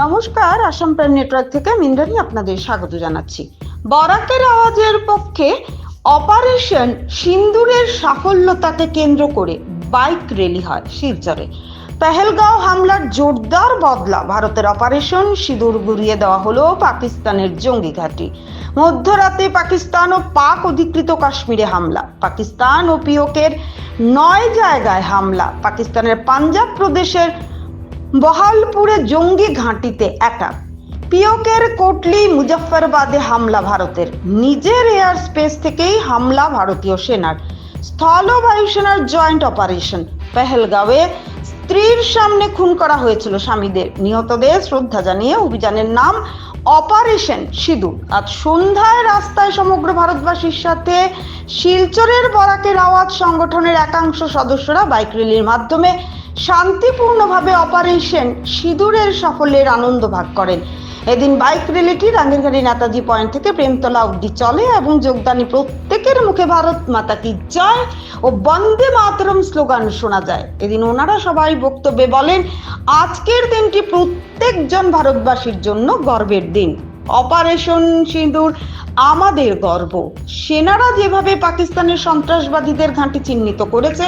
নমস্কার, Assam prime network থেকে আমি আপনাদের স্বাগত জানাচ্ছি। বরাকের আওয়াজের পক্ষে অপারেশন সিন্দুরের সাফল্যতাকে কেন্দ্র করে বাইক র্যালি হয় শিলচরে। পেহেলগাঁও হামলার জোরদার বদলা, ভারতের অপারেশন সিঁদুর গুড়িয়ে দেওয়া হলো পাকিস্তানের জঙ্গি ঘাঁটি। মধ্যরাতে পাকিস্তান ও পাক অধিকৃত কাশ্মীরে হামলা, পাকিস্তান ও পিওকের নয় জায়গায় হামলা, পাকিস্তানের পাঞ্জাব প্রদেশের বহালপুরে জঙ্গি ঘাঁটিতে অ্যাটাক পিওকের কোটলি মুজফ্ফরবাদে হামলা ভারতের। নিজের এয়ার স্পেস থেকেই হামলা ভারতীয় সেনার। স্থল বায়ুসেনার জয়েন্ট অপারেশন পেহেলগাঁওয়ে স্ত্রীর সামনে খুন করা হয়েছিল স্বামীদের। নিহতদের শ্রদ্ধা জানিয়ে অভিযানের নাম অপারেশন সিঁদুর। আজ সন্ধ্যায় রাস্তায় সমগ্র ভারতবাসীর সাথে শিলচরের বরাকের আওয়াজ সংগঠনের একাংশ সদস্যরা বাইক র্যালির মাধ্যমে শান্তিপূর্ণভাবে অপারেশন সিঁদুরের সাফল্যের আনন্দ ভাগ করেন। এদিন বাইক র্যালিটি রাঙ্গিরঘাটি নেতাজি পয়েন্ট থেকে প্রেমতলা অবধি চলে এবং যোগদানী প্রত্যেকের মুখে ভারত মাতা কি জয় ও বন্দে মাতরম স্লোগান শোনা যায়। এদিন ওনারা সবাই বক্তব্যে বলেন, আজকের দিনটি প্রত্যেকজন ভারতবাসীর জন্য গর্বের দিন। অপারেশন সিঁদুর আমাদের গর্ব। সেনারা যেভাবে পাকিস্তানের সন্ত্রাসবাদীদের ঘাঁটি চিহ্নিত করেছে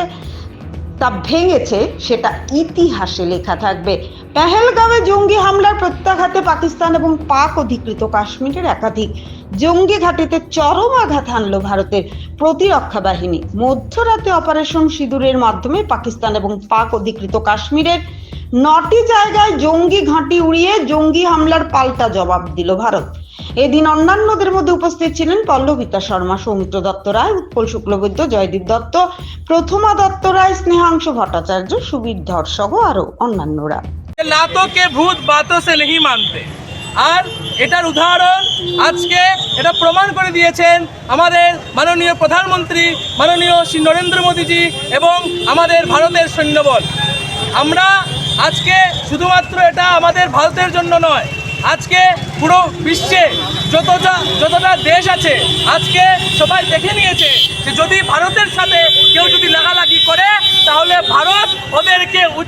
তা ভেঙেছে, সেটা ইতিহাসে লেখা থাকবে। পেহেলগাঁওয়ে জঙ্গি হামলার প্রত্যাঘাতে পাকিস্তান এবং পাক অধিকৃত কাশ্মীরের একাধিক। জঙ্গি ঘাটিতে চরম আঘাত হানল ভারতের প্রতিরক্ষা বাহিনী। মধ্যরাতে অপারেশন সিঁদুরের মাধ্যমে পাকিস্তান এবং পাক অধিকৃত কাশ্মীরের নটি জায়গায় জঙ্গি ঘাঁটি উড়িয়ে জঙ্গি হামলার পাল্টা জবাব দিল ভারত। এদিন অন্যান্যদের মধ্যে উপস্থিত ছিলেন পল্লবিতা শর্মা, সৌমিত্র দত্ত রায়, উৎপল শুক্লবৈদ্য, জয়দীপ দত্ত, প্রথমা দত্ত রায়, স্নেহাংশ ভট্টাচার্য, সুবীর ধর সহ আরও অন্যান্যরা। না কে ভূত বাতো নেহি মানতে। আর এটার উদাহরণ আজকে এটা প্রমাণ করে দিয়েছেন আমাদের মাননীয় প্রধানমন্ত্রী, মাননীয় শ্রী নরেন্দ্র মোদীজি এবং আমাদের ভারতের সৈন্যবল। আমরা আজকে শুধুমাত্র এটা আমাদের ভারতের জন্য নয়, আজকে পুরো বিশ্বে যতটা যতটা দেশ আছে, আজকে সবাই দেখে নিয়েছে যে যদি ভারতের সাথে কেউ যদি লাগালা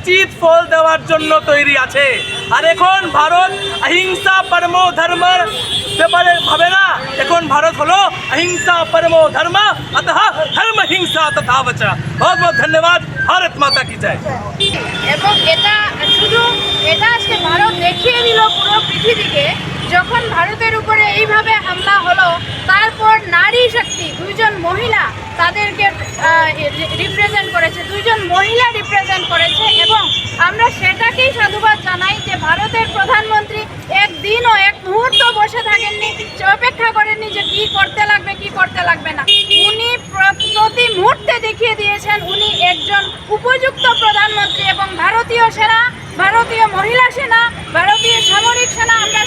উচিত ফল দেওয়ার জন্য তৈরি আছে। আর এখন ভারত অহিংসা পরম ধর্ম ব্যাপারে ভাবে না। এখন ভারত হলো অহিংসা পরম ধর্ম, অতঃ ধর্ম হিংসা তথা বচা। বহুত বহুত ধন্যবাদ। ভারত মাতা কি জয়। এবং এটা শুধু এটা আজকে ভারত দেখিয়ে দিল পুরো পৃথিবীকে। যখন ভারতের উপরে এইভাবে হামলা হলো, তারপর নারী শক্তি, দুইজন মহিলা তাদেরকে রিপ্রেজেন্ট করেছে, দুইজন মহিলা রিপ্রেজেন্ট করেছে এবং আমরা সেটাকেই সাধুবাদ জানাই যে ভারতের প্রধানমন্ত্রী একদিনও এক মুহূর্ত বসে থাকেননি অপেক্ষা করেননি যে কি করতে লাগবে, কি করতে লাগবে না। উনি প্রতি মুহূর্তে দেখিয়ে দিয়েছেন উনি একজন উপযুক্ত প্রধানমন্ত্রী এবং ভারতীয় সেনা, ভারতীয় মহিলা সেনা, ভারতীয় সামরিক সেনা, আমরা